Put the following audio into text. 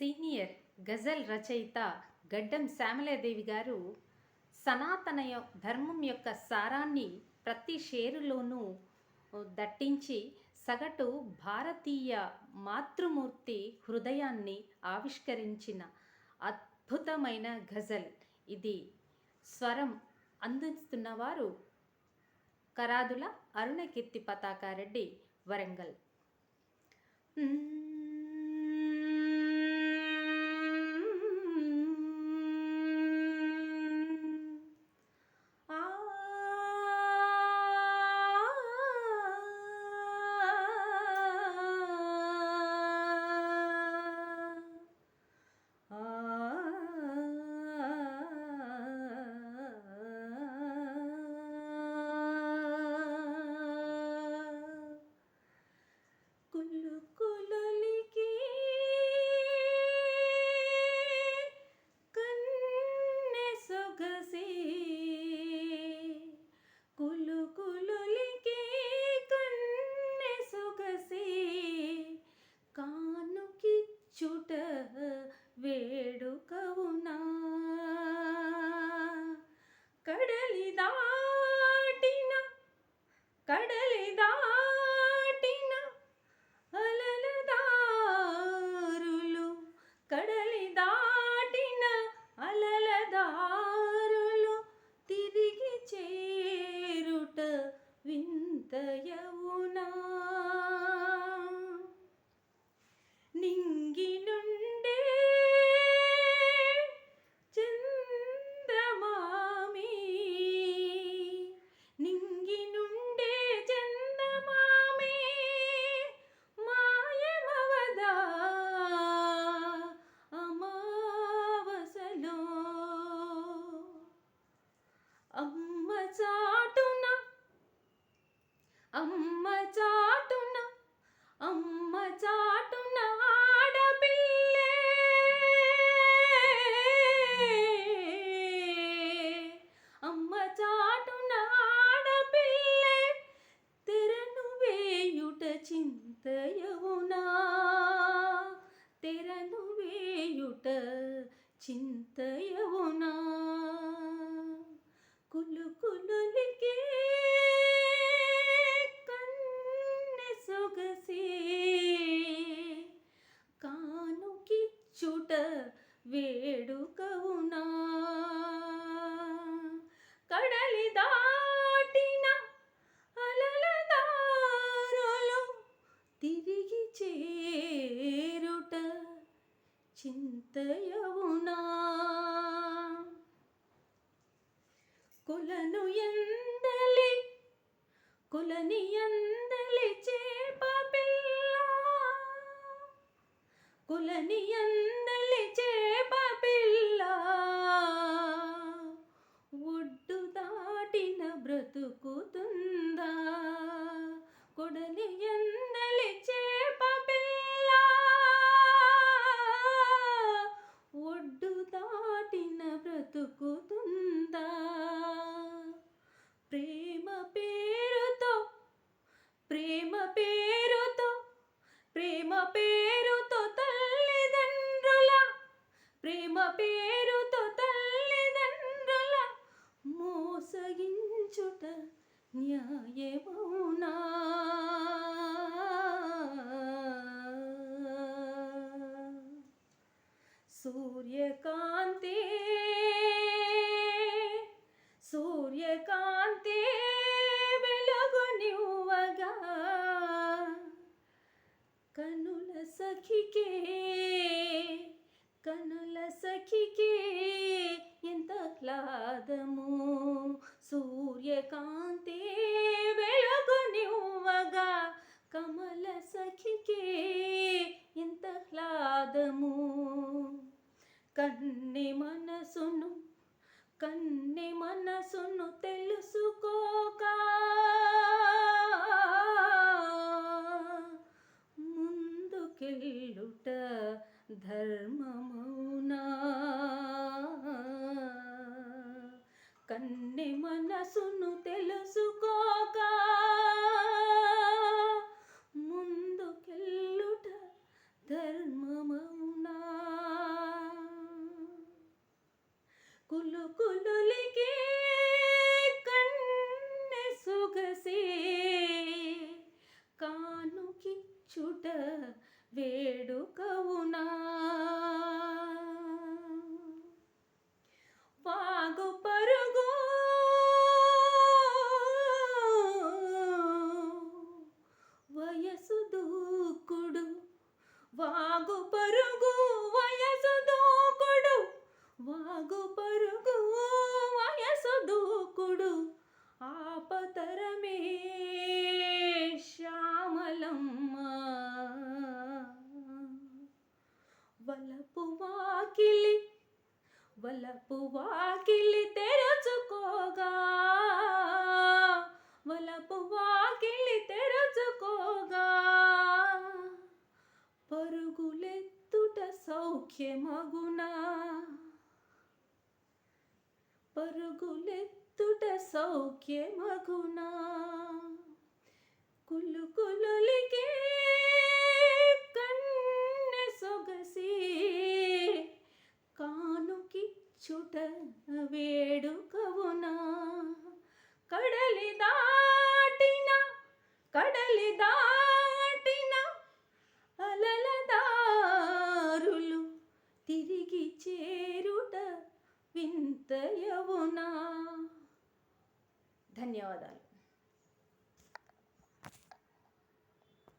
Senior గజల్ రచయిత గడ్డం శ్యామలాదేవి గారు సనాతన ధర్మం యొక్క సారాన్ని ప్రతి షేరులోనూ దట్టించి సగటు భారతీయ మాతృమూర్తి హృదయాన్ని ఆవిష్కరించిన అద్భుతమైన గజల్ ఇది. స్వరం అందిస్తున్నవారు కరాదుల అరుణకీర్తి పతాకారెడ్డి వరంగల్. అమ్మ చాటున అమ్మ చాటున ఆడపిల్లే. అమ్మ చాటున ఆడపిల్లే తెరను వేయుట చింతయవునా? తెరను వేయుట చింతయవునా? కులు కులులికే కన్నె సొగసే కానుకిచ్చుట వేడుకవునా. కడలి దాటిన అలల దారులు తిరిగి చేరుట చింతయవు కులను ఎందలి కులని అందలి చేప పిల్ల. కులని అందలి చేప పిల్ల. ఒడ్డు దాటిన బ్రతుకుతుందా సఖికే కనుల సఖికే ఎంత క్లాదము సూర్యకాంతే వెలుగునివ్వగా కమల సఖికే ఎంత హ్లాదము కన్ని మనసును కన్ని మనసును తె కన్నె మనసును తెలుసుకో. వయసు దూకుడు వాగు పరుగు వయసు దూకుడు వాగు పరుగు వయసు దూకుడు ఆపతరమే శ్యామలమ్మ. వలపు వాకిలి వలపు వాకిలితే సౌఖ్యమగునా పరుగులెత్తుట సౌఖ్యమగునా కులు కులులికే కన్నె సొగసి కానుకిచ్చుట వేడుకవునా? కడలి దాటిన కడలి దాటి అలల దారులు తిరిగి చేరుట ధన్యవాదాలు.